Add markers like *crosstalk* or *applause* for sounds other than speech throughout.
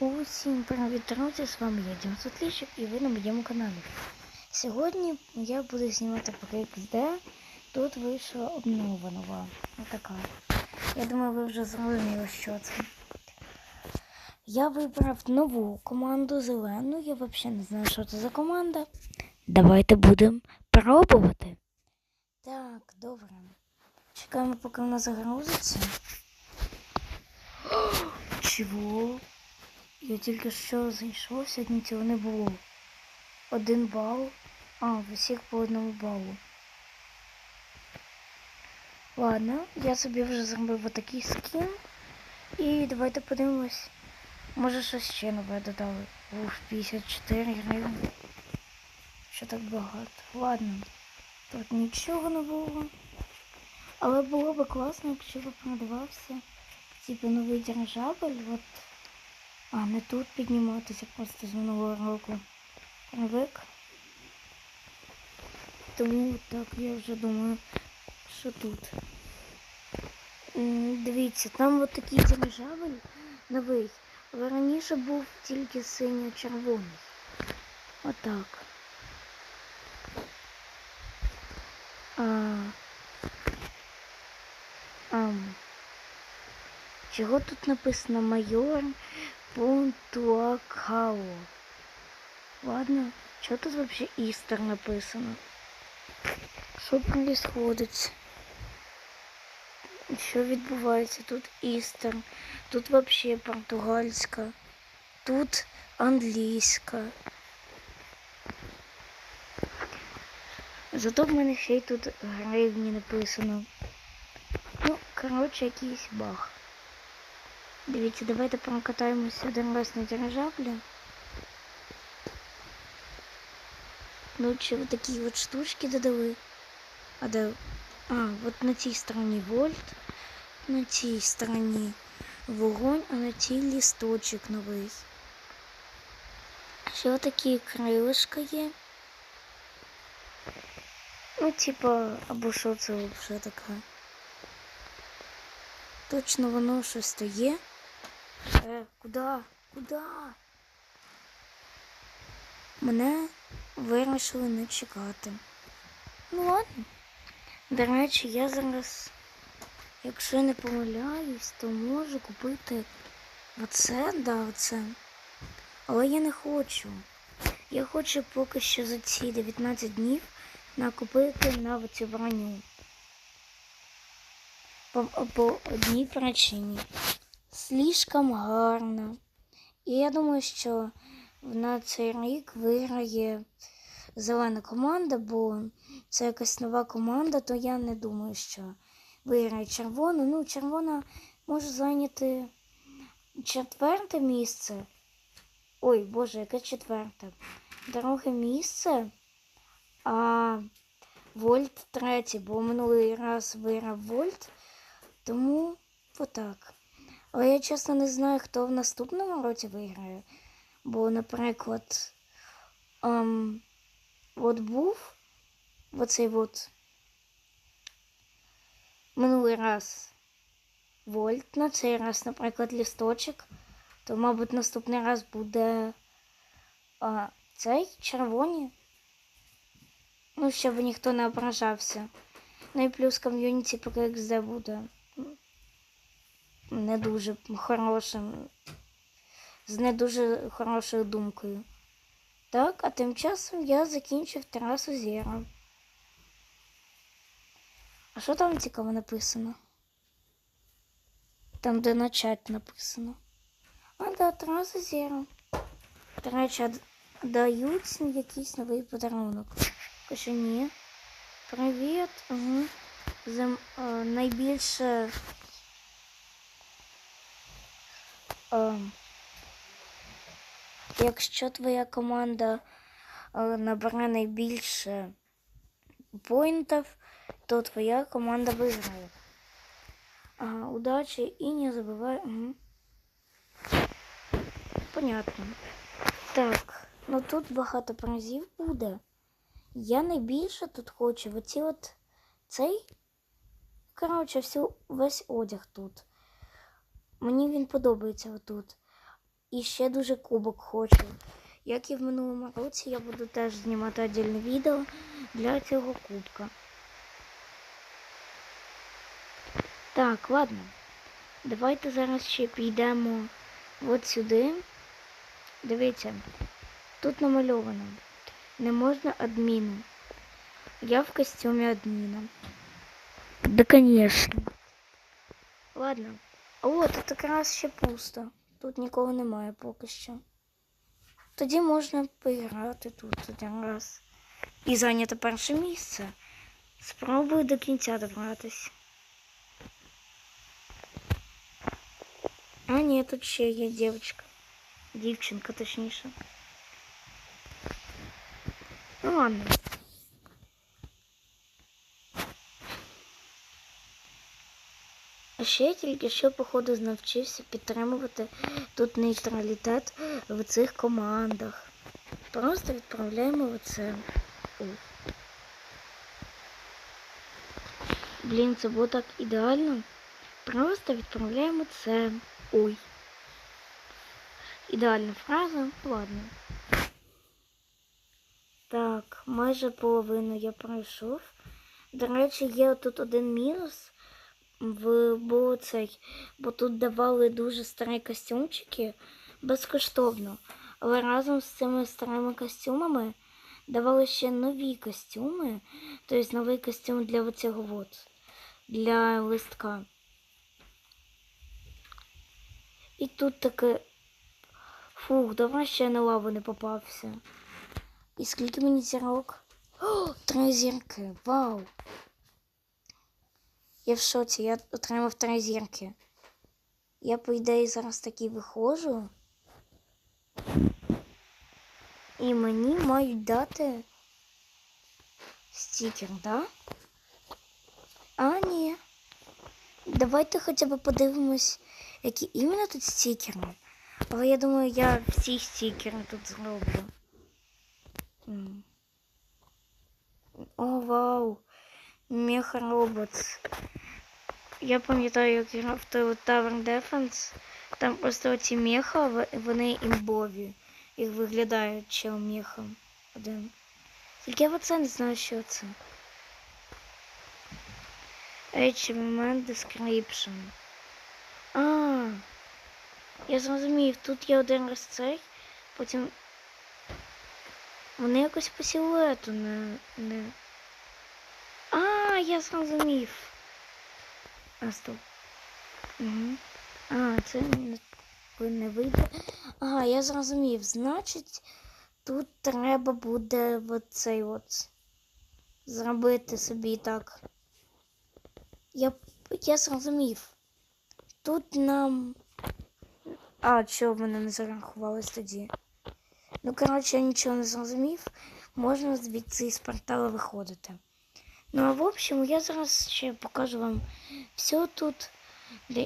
Усім привіт, друзі! З вами я Дім Світлішик і ви на моєму каналі. Сьогодні я буду знімати проект XD. Тут вийшла обнова нова. Отака. Я думаю, ви вже зрозуміли, що це. Я вибрав нову команду зелену. Я взагалі не знаю, що це за команда. Давайте будемо пробувати. Так, добре. Чекаємо, поки вона загрузиться. *gasps* Чого? Я тільки що зайшов, сьогодні цього не було. Один бал. А, в усіх по одному балу. Ладно, я собі вже зробив отакий скін. І давайте подивимось. Може щось ще нове додали. Ух, 54 гривні. Що так багато. Ладно. Тут нічого не було. Але було б класно, якщо б продавався. Типу новий дирижабль. От а, не тут підніматися просто з минулого року. Привик. Тому так я вже думаю, що тут. Дивіться, там от такий дирижабль новий. Раніше був тільки синьо-червоний. Отак. А, ам. Чого тут написано майор Пунтуакао? Ладно, что тут вообще Истер написано? Що происходит? Що відбувається? Тут Істер, тут вообще португальська, тут англійська. Зато в мене ще й тут гривні написано. Ну, коротше, якийсь баг. Дивіться, давайте прокатаємося один раз на дирижаблі. Ну, чи вот такі от штучки додали. А де. А, от на цій стороні вольт, на цій стороні вогонь, а на цій лісточок новий. Ще такі крилишка є. Ну, типа, або що це взагалі таке? Точно воно щось то є. Е, куди? Куди? Мене вирішили не чекати. Ну ладно. До речі, я зараз, якщо не помиляюсь, то можу купити оце, да, оце. Але я не хочу. Я хочу поки що за ці 19 днів накупити на оцю броню. По, по одній причині. Слишком гарно. І я думаю, що на цей рік виграє зелена команда, бо це якась нова команда, то я не думаю, що виграє червона. Ну, червона може зайняти четверте місце. Ой, Боже, яке четверте? Друге місце. А Вольт третє, бо минулий раз виграв Вольт. Тому отак. Але я чесно не знаю, хто в наступному році виграє. Бо, наприклад, ем, от був оцей от минулий раз Вольт, на цей раз, наприклад, лісточок, то, мабуть, наступний раз буде а, цей червоні. Ну, щоб ніхто не ображався. Ну і плюс ком'юніті по XD буде не дуже хорошим, з не дуже хорошою думкою. Так, а тим часом я закінчив трасу Зіра. А що там цікаво написано? Там, де начать написано. А, да, траса Зіра. До речі, дають якийсь новий подарунок. Каже, ні. Привіт. Угу. Зем, е, найбільше Ем, якщо твоя команда е, набере найбільше поінтів, то твоя команда виграє. Ага, удачі і не забувай. Понятно. Так, ну тут багато призів буде. Я найбільше тут хочу оці от цей. Коротше, всю, весь одяг тут. Мені він подобається отут. і ще дуже кубок хочу. Як і в минулому році, я буду теж знімати отдільне відео для цього кубка. Так, ладно. Давайте зараз ще підемо от сюди. Дивіться, тут намальовано. Не можна адміну. Я в костюмі адміна. Да, конечно. Ладно. О, тут якраз ще пусто. Тут нікого немає поки що. Тоді можна поіграти тут один раз. І зайняти перше місце. Спробую до кінця добратись. А ні, тут ще є дівчинка. Дівчинка, точніше. Ну ладно. А ще я тільки що, походу, навчився підтримувати тут нейтралітет в цих командах. Просто відправляємо оце. Ой. Блін, це було так ідеально. Просто відправляємо це. Ой. Ідеальна фраза. Ладно. Так, майже половину я пройшов. До речі, є тут один мінус в бо цей, бо тут давали дуже старі костюмчики безкоштовно. Але разом з цими старими костюмами давали ще нові костюми. Тобто новий костюм для оцього от, для листка. І тут таке. Фух, давай ще на лаву не попався. І скільки мені зірок? О, три зірки. Вау! Я в шоці, я отримав три зірки. Я, по ідеї, зараз таки виходжу. І мені мають дати стікер, да? А, ні. Давайте хоча б подивимось, які іменно тут стікери. Але я думаю, я всі стікери тут зроблю. О, вау! Меха-робот. Я пам'ятаю, як я грав Tower Defense. Там просто оці меха, вони імбові. Їх виглядають чел мехом один. Тільки я оце не знаю, що це. Achievement Description. А, я зрозумів, тут є один раз цей, потім вони якось по силуету не. не... А, я зрозумів. А, стоп. Угу. А, це не, вийде. Ага, я зрозумів. Значить, тут треба буде оцей от зробити собі так. Я, я зрозумів. Тут нам. А, чого в мене не зарахувалось тоді? Ну, коротше, я нічого не зрозумів. Можна звідси з портала виходити. Ну, а в общем, я зараз ще покажу вам все тут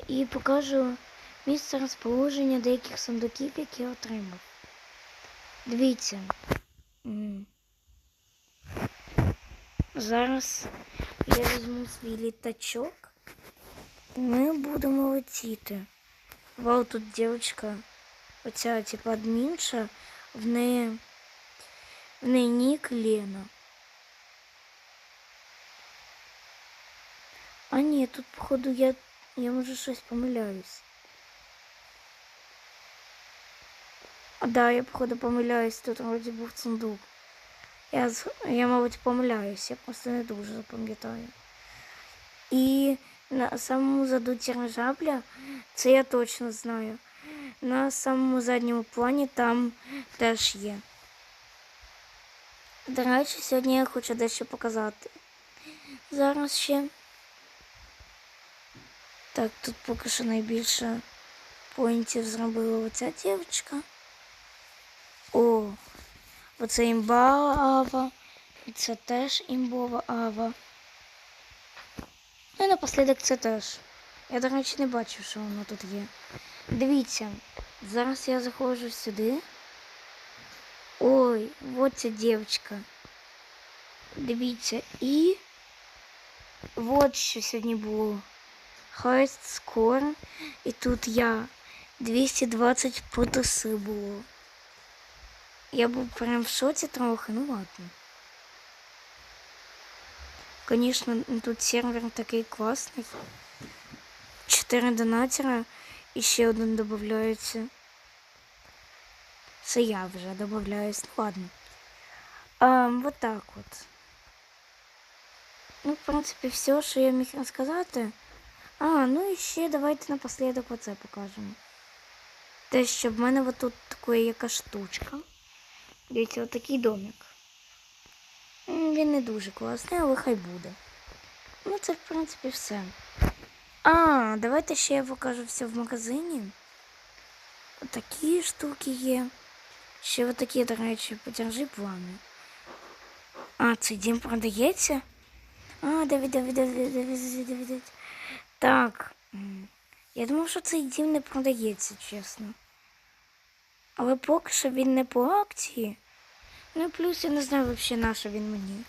і покажу місце розположення деяких сундуків, які отримав. Дивіться. Зараз я візьму свій літачок. Ми будемо летіти. Вау, тут дівчинка, оця типа адмінша, в неї, в неї нік Лена. А ні, тут, походу, я, я може щось помиляюсь. А да, я, походу, помиляюсь, тут вроді був сундук. Я, я, мабуть, помиляюсь, я просто не дуже запам'ятаю. І на самому заду дирижабля, це я точно знаю. На самому задньому плані там теж є. До речі, сьогодні я хочу дещо показати. Зараз ще. Так, тут поки що найбільше поінтів зробила оця дівчинка. О, оце імба ава. І це теж імбова ава. Ну і напослідок це теж. Я, до речі, не бачив, що воно тут є. Дивіться, зараз я заходжу сюди. Ой, от ця дівчинка. Дивіться, і от що сьогодні було. Highest score. І тут я 220 потоси було. Я був прям в шоці трохи, ну ладно. Конечно, тут сервер такий класний. Чотири донатера і ще один додається. Це я вже додаюсь, ну ладно. А, вот так от. Ну, в принципі, все, що я міг розказати. А, ну і ще давайте напослідок оце покажемо. Те, що в мене отут така яка штучка. Дивіться, отакий домик. Він не дуже класний, але хай буде. Ну, це, в принципі, все. А, давайте ще я покажу все в магазині. Отакі штуки є. Ще отакі, до речі, подержи плани. А, цей дім продається? А, Давид, Давид, Давид, Давид. Так. Я думав, що цей дім не продається, чесно. Але поки що він не по акції. Ну і плюс я не знаю взагалі, на що він мені.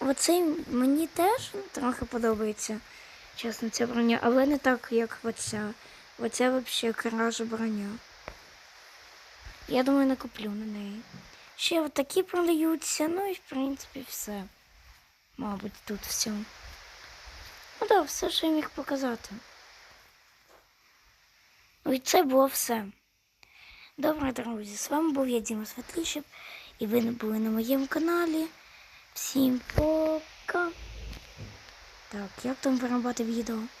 Оцей мені теж трохи подобається, чесно, ця броня, але не так, як оця. Оця взагалі кража броня. Я думаю, не куплю на неї. Ще от такі продаються, ну і в принципі все. Мабуть, тут все. Ну так, все, що я міг показати. Ну і це було все. Добре, друзі, з вами був я Діма Світлішев, і ви були на моєму каналі. Всім пока. Так, як там виробати відео?